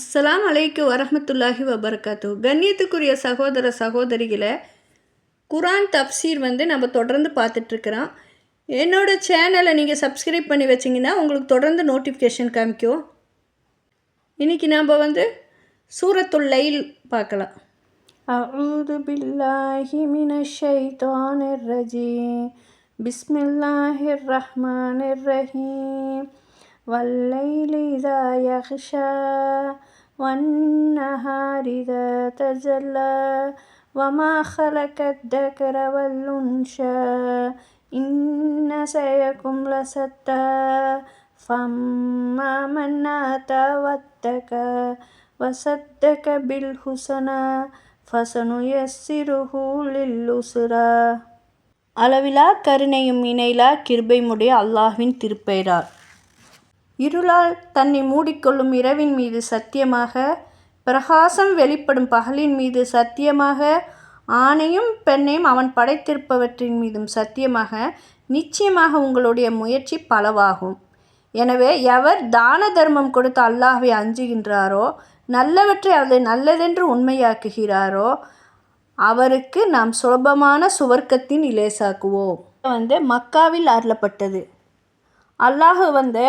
அஸ்ஸலாம் அலைக்கு வரஹ்மத்துல்லாஹி வபரகாத்து கண்ணியத்துக்குரிய சகோதர சகோதரிகளை குரான் தப்சீர் வந்து நம்ம தொடர்ந்து பார்த்துட்ருக்குறோம் என்னோட சேனலை நீங்கள் சப்ஸ்கிரைப் பண்ணி வச்சிங்கன்னா உங்களுக்கு தொடர்ந்து நோட்டிஃபிகேஷன் காமிக்கும் இன்றைக்கி நாம் வந்து சூரத்துல் லைல் பார்க்கலாம் அஊது பில்லாஹி மினஷ் ஷைத்தானிர் ரஜீம் பிஸ்மில்லாஹிர் ரஹ்மானிர் ரஹீம் والليل إذا يغشى والنهار إذا تجلى وما خلق الذكر والأنثى إن سعيكم لشتى فأما من آتى واتقى وصدق بالحسنى فسنيسره لليسرى அளவிலா கருணையும் இணையிலா கிருபைமுடைய அல்லாஹ்வின் திருப்பெயரால் இருளால் தன்னை மூடிக்கொள்ளும் இரவின் மீது சத்தியமாக பிரகாசம் வெளிப்படும் பகலின் மீது சத்தியமாக ஆணையும் பெண்ணையும் அவன் படைத்திருப்பவற்றின் மீதும் சத்தியமாக நிச்சயமாக உங்களுடைய முயற்சி பலவாகும். எனவே எவர் தான தர்மம் கொடுத்து அல்லாஹை அஞ்சுகின்றாரோ நல்லவற்றை அதை நல்லதென்று உண்மையாக்குகிறாரோ அவருக்கு நாம் சுலபமான சுவர்க்கத்தின் இலேசாக்குவோம். வந்து மக்காவில் அருளப்பட்டது. அல்லாஹ் வந்து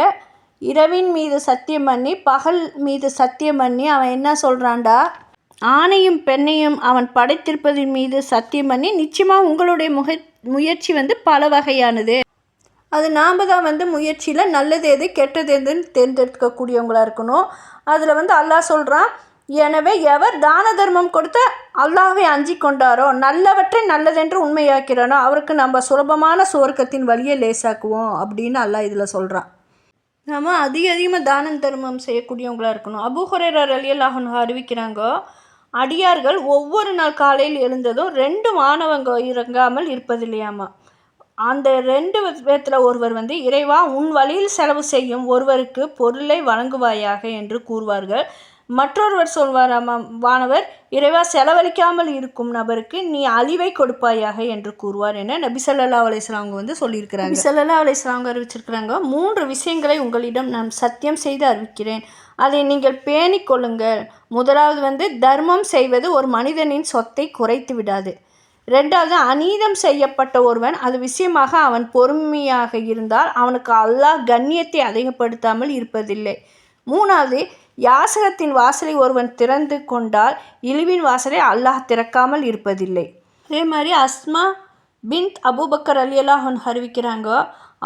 இரவின் மீது சத்தியம் பண்ணி பகல் மீது சத்தியம் பண்ணி அவன் என்ன சொல்கிறான்டா ஆணையும் பெண்ணையும் அவன் படைத்திருப்பதின் மீது சத்தியம் பண்ணி நிச்சயமாக உங்களுடைய முக முயற்சி வந்து பல வகையானது. அது நாம் தான் வந்து முயற்சியில் நல்லது எது கெட்டது எதுன்னு தேர்ந்தெடுக்கக்கூடியவங்களாக இருக்கணும். அதில் வந்து அல்லாஹ் சொல்கிறான் எனவே எவர் தான தர்மம் கொடுத்து அல்லாஹை அஞ்சி கொண்டாரோ நல்லவற்றை நல்லதென்று உண்மையாக்கிறானோ அவருக்கு நம்ம சுலபமான சுவர்க்கத்தின் வழியை லேசாக்குவோம் அப்படின்னு அல்லாஹ் இதில் சொல்கிறான் நாம் அதிக அதிகமாக தானம் தர்மம் செய்யக்கூடியவங்களாக இருக்கணும். அபுஹுரேரர் அலியல்லாஹன் அறிவிக்கிறாங்க அடியார்கள் ஒவ்வொரு நாள் காலையில் எழுந்ததும் ரெண்டு மாணவங்க இறங்காமல் இருப்பதில்லையாமா? அந்த ரெண்டு பேத்தில் ஒருவர் வந்து இறைவா உன் வழியில் செலவு செய்யும் ஒருவருக்கு பொருளை வழங்குவாயாக என்று கூறுவார்கள். மற்றொருவர் சொல்வாராம் வானவர் இறைவா செலவழிக்காமல் இருக்கும் நபருக்கு நீ அழிவை கொடுப்பாயாக என்று கூறுவார் என நபிசல்லா அலிஸ்லாங்க வந்து சொல்லியிருக்கிறாங்க. நபிசல்லா அலிஸ்லாங்க அறிவிச்சிருக்கிறாங்க மூன்று விஷயங்களை உங்களிடம் நான் சத்தியம் செய்து அறிவிக்கிறேன். அதை நீங்கள் பேணிக்கொள்ளுங்கள் முதலாவது வந்து தர்மம் செய்வது ஒரு மனிதனின் சொத்தை குறைத்து விடாது. ரெண்டாவது அநீதம் செய்யப்பட்ட ஒருவன் அது விஷயமாக அவன் பொறுமையாக இருந்தால் அவனுக்கு அல்லாஹ் கண்ணியத்தை அதிகப்படுத்தாமல் இருப்பதில்லை. மூணாவது யாசகத்தின் வாசலை ஒருவன் திறந்து கொண்டால் இழிவின் வாசலை அல்லாஹ் திறக்காமல் இருப்பதில்லை. அதே மாதிரி அஸ்மா பின் அபூபக்கர் அலி அல்லாஹன் அறிவிக்கிறாங்க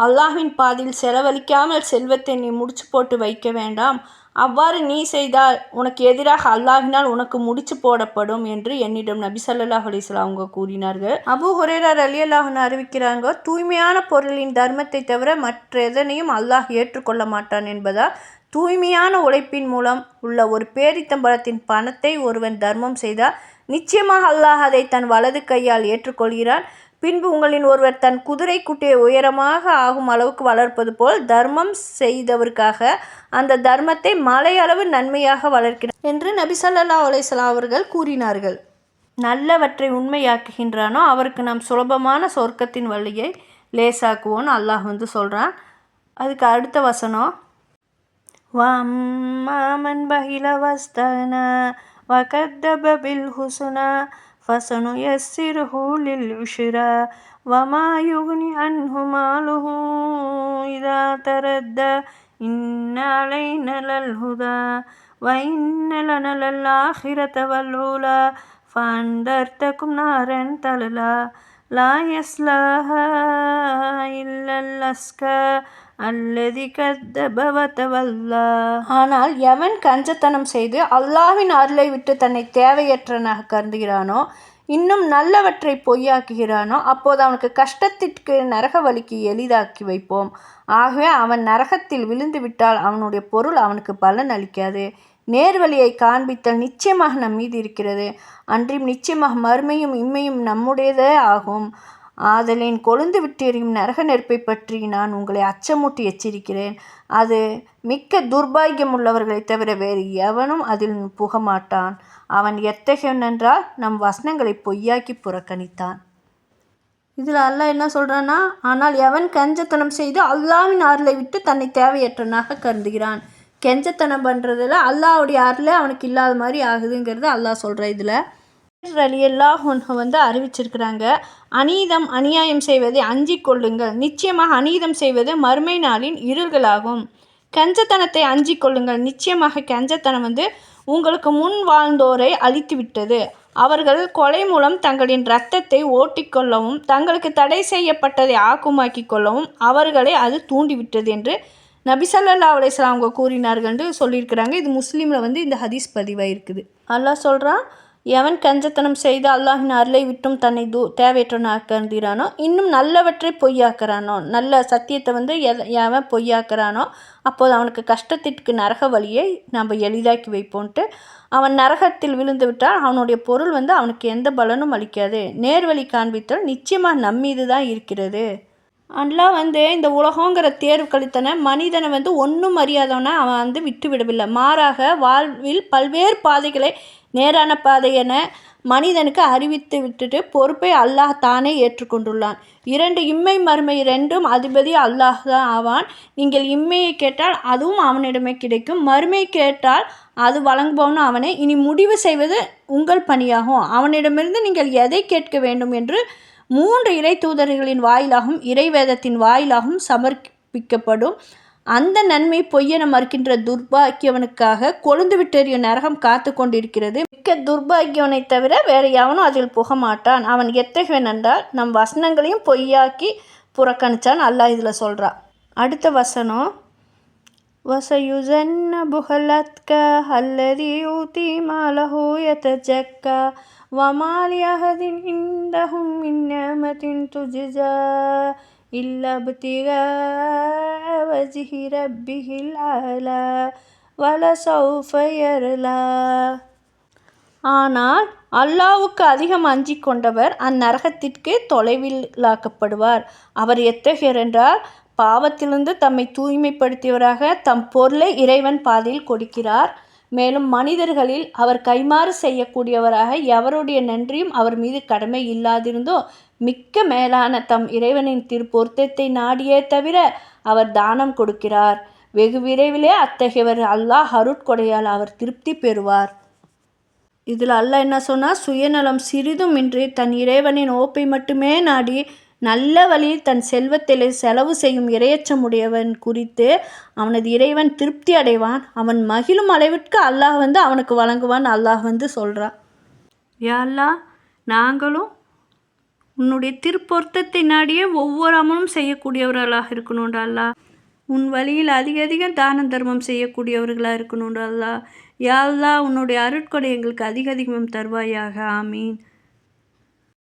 அல்லாஹின் பாதையில் செலவழிக்காமல் செல்வத்தை நீ முடிச்சு போட்டு வைக்க வேண்டாம். அவ்வாறு நீ செய்தால் உனக்கு எதிராக அல்லாஹினால் உனக்கு முடிச்சு போடப்படும் என்று என்னிடம் நபி சல்லாஹ் அலிஸ்லாம் அவங்க கூறினார்கள். அபு ஹுரேரார் அலி அல்லாஹன் அறிவிக்கிறாங்க தூய்மையான பொருளின் தர்மத்தை தவிர மற்ற எதனையும் அல்லாஹ் ஏற்றுக்கொள்ள மாட்டான் என்பதால் தூய்மையான உழைப்பின் மூலம் உள்ள ஒரு பேரித்தம்பளத்தின் பணத்தை ஒருவன் தர்மம் செய்தால் நிச்சயமாக அல்லாஹ் அதை தன் வலது கையால் ஏற்றுக்கொள்கிறான். பின்பு உங்களின் ஒருவர் தன் குதிரை குட்டியை உயரமாக ஆகும் அளவுக்கு வளர்ப்பது போல் தர்மம் செய்தவருக்காக அந்த தர்மத்தை மலை அளவு நன்மையாக வளர்க்கிறார் என்று நபிசல்லா அலைசலா அவர்கள் கூறினார்கள். நல்லவற்றை உண்மையாக்குகின்றானோ அவருக்கு நாம் சுலபமான சொர்க்கத்தின் வழியை லேசாக்குவோன்னு அல்லாஹ் வந்து சொல்கிறான் அதுக்கு அடுத்த வசனம். வாமன் பகில வஸ்தன வகத்தப ஹுசுனா فسنيسره للعسرى وما يغني عنه ماله إذا تردى إن علينا للهدى وإن لنا للآخرة والأولى فأنذرتكم نارا تللا لا يصلاها إلا الأسكى அல்லதி கத்தபவத்தவல்லா ஆனால் எவன் கஞ்சத்தனம் செய்து அல்லாவின் அருளை விட்டு தன்னை தேவையற்றனாக கருதுகிறானோ இன்னும் நல்லவற்றை பொய்யாக்குகிறானோ அப்போது அவனுக்கு கஷ்டத்திற்கு நரக வலிக்கு எளிதாக்கி வைப்போம். ஆகவே அவன் நரகத்தில் விழுந்து விட்டால் அவனுடைய பொருள் அவனுக்கு பலன் அளிக்காது. நேர்வழியை காண்பித்தல் நிச்சயமாக நம் மீது இருக்கிறது. அன்றும் நிச்சயமாக மறுமையும் இம்மையும் நம்முடையதே ஆகும். ஆதலின் கொழுந்து விட்டெறியும் நரக நெருப்பை பற்றி நான் உங்களை அச்சமூட்டி எச்சரிக்கிறேன். அது மிக்க துர்பாகியம் உள்ளவர்களை தவிர வேறு எவனும் அதில் புக மாட்டான் அவன் எத்தகையவன் என்றால் நம் வசனங்களை பொய்யாக்கி புறக்கணித்தான். இதில் அல்லாஹ் என்ன சொல்கிறான்னா ஆனால் எவன் கஞ்சத்தனம் செய்து அல்லாவின் அருளை விட்டு தன்னை தேவையற்றனாக கருதுகிறான்? கெஞ்சத்தனம் பண்ணுறதுல அல்லாவுடைய அருளை அவனுக்கு இல்லாத மாதிரி ஆகுதுங்கிறது அல்லாஹ் சொல்கிற இதில். ரலியல்லாஹ் ஒன்று வந்து அறிவிச்சிருக்கிறாங்க அநீதம் அநியாயம் செய்வதை அஞ்சிக் கொள்ளுங்கள். நிச்சயமாக அநீதம் செய்வது மறுமை நாளின் இருள்களாகும். கஞ்சத்தனத்தை அஞ்சிக் கொள்ளுங்கள். நிச்சயமாக கஞ்சத்தனம் வந்து உங்களுக்கு முன் வாழ்ந்தோரை அழித்து விட்டது அவர்கள் கொலை மூலம் தங்களின் இரத்தத்தை ஓட்டிக்கொள்ளவும் தங்களுக்கு தடை செய்யப்பட்டதை ஆக்குமாக்கி கொள்ளவும் அவர்களை அது தூண்டிவிட்டது என்று நபிசல்லா அலையாம் அவங்க கூறினார்கள் என்று சொல்லியிருக்கிறாங்க. இது முஸ்லீமில் வந்து இந்த ஹதீஸ் பதிவாயிருக்குது. அல்லாஹ் சொல்கிறான் எவன் கஞ்சத்தனம் செய்து அல்லாஹின் அருளை விட்டும் தன்னை தூ தேவையற்றனாக்கிறானோ இன்னும் நல்லவற்றை பொய்யாக்குறானோ நல்ல சத்தியத்தை வந்து எவன் பொய்யாக்குறானோ அப்போது அவனுக்கு கஷ்டத்திற்கு நரக வழியை நம்ம எளிதாக்கி வைப்போன்ட்டு அவன் நரகத்தில் விழுந்து விட்டால் அவனுடைய பொருள் வந்து அவனுக்கு எந்த பலனும் அளிக்காது. நேர்வழி காண்பித்தல் நிச்சயமாக நம்மீது தான் இருக்கிறது. அல்லாஹ் வந்து இந்த உலகங்கிற தேர்வு கழித்தன மனிதனை வந்து ஒன்றும் அறியாதவனை அவன் வந்து விட்டு விடவில்லை மாறாக வாழ்வில் பல்வேறு பாதைகளை நேரான பாதை என மனிதனுக்கு அறிவித்து விட்டுட்டு பொறுப்பை அல்லாஹ் தானே ஏற்றுக்கொண்டுள்ளான். இரண்டு இம்மை மறுமை ரெண்டும் அதிபதி அல்லாஹ் தான் ஆவான். நீங்கள் இம்மையை கேட்டால் அதுவும் அவனிடமே கிடைக்கும். மறுமை கேட்டால் அது வழங்குபவன் அவனே. இனி முடிவு செய்வது உங்கள் பணியாகும். அவனிடமிருந்து நீங்கள் எதை கேட்க வேண்டும் என்று மூன்று இறை தூதர்களின் வாயிலாகவும் இறைவேதத்தின் வாயிலாகவும் சமர்ப்பிக்கப்படும். அந்த நன்மை பொய்யென மறுக்கின்ற துர்பாக்கியவனுக்காக கொழுந்து விட்டெறியும் நரகம் காத்து கொண்டிருக்கிறது மிக்க துர்பாக்கியவனை தவிர வேறு எவனும் அதில் புக மாட்டான் அவன் எத்தகையவன் என்றால் நம் வசனங்களையும் பொய்யாக்கி புறக்கணிச்சான் அல்லாஹ் இதில் சொல்கிறான் அடுத்த வசனம் وسيجنبها الأتقى الذي يؤتي ماله يتزكى وما لأحد عندهم من نعمة تجزى إلا ابتغاء وجه ربه الأعلى ولسوف يرضى ஆனால் அல்லாவுக்கு அதிகம் அஞ்சிக் கொண்டவர் அந்நரகத்திற்கு தொலைவிலாக்கப்படுவார் அவர் எத்தகையர் என்றால் பாவத்திலிருந்து தம்மை தூய்மைப்படுத்தியவராக தம் பொருளை இறைவன் பாதையில் கொடுக்கிறார் மேலும் மனிதர்களில் அவர் கைமாறு செய்யக்கூடியவராக எவருடைய நன்றியும் அவர் மீது கடமை இல்லாதிருந்தோ மிக்க மேலான தம் இறைவனின் திருப்பொருத்தத்தை நாடியே தவிர அவர் தானம் கொடுக்கிறார். வெகு விரைவிலே அத்தகையவர் அல்லாஹ் அருட்கொடையால் அவர் திருப்தி பெறுவார். இதில் அல்லாஹ் என்ன சொன்னால் சுயநலம் சிறிதும் இன்றி தன் இறைவனின் ஓப்பை மட்டுமே நாடி நல்ல வழியில் தன் செல்வத்தில் செலவு செய்யும் இரையச்சமுடையவன் குறித்து அவனது இறைவன் திருப்தி அடைவான். அவன் மகிழும் அளவிற்கு அல்லாஹ் வந்து அவனுக்கு வழங்குவான். அல்லாஹ் வந்து சொல்கிறான் யா அல்லாஹ் நாங்களும் உன்னுடைய திருப்பொருத்தத்தை நாடியே ஒவ்வொரு அமலும் செய்யக்கூடியவர்களாக இருக்கணும்டா அல்லா. உன் வழியில் அதிக அதிகம் தான தர்மம் செய்யக்கூடியவர்களாக இருக்கணும்டா அல்லா. யாழ்லா உன்னுடைய அருட்கொடை எங்களுக்கு அதிக அதிகம் தருவாயாக. ஆமீன்.